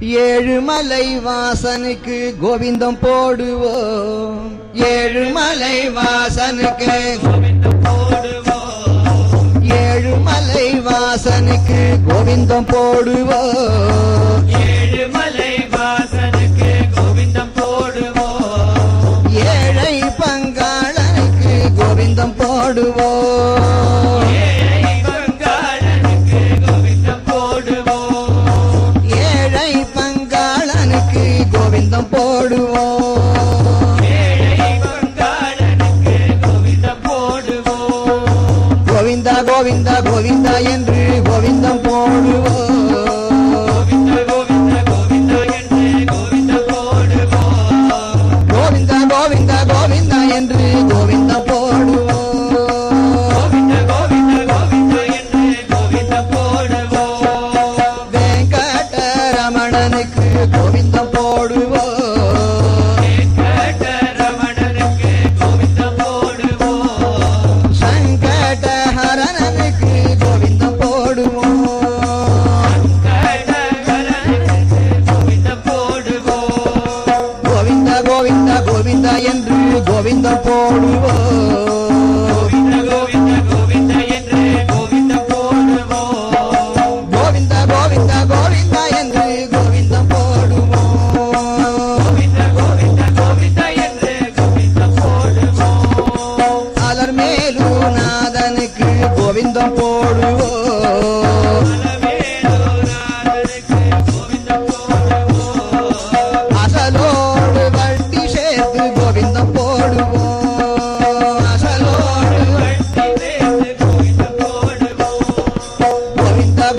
ஏழுமலை வாசனுக்கு கோவிந்தம் போடுவோம். ஏழுமலை வாசனுக்கு கோவிந்தம் போடுவோம். ஏழுமலை வாசனுக்கு கோவிந்தம் போடுவோம். govinda govinda yen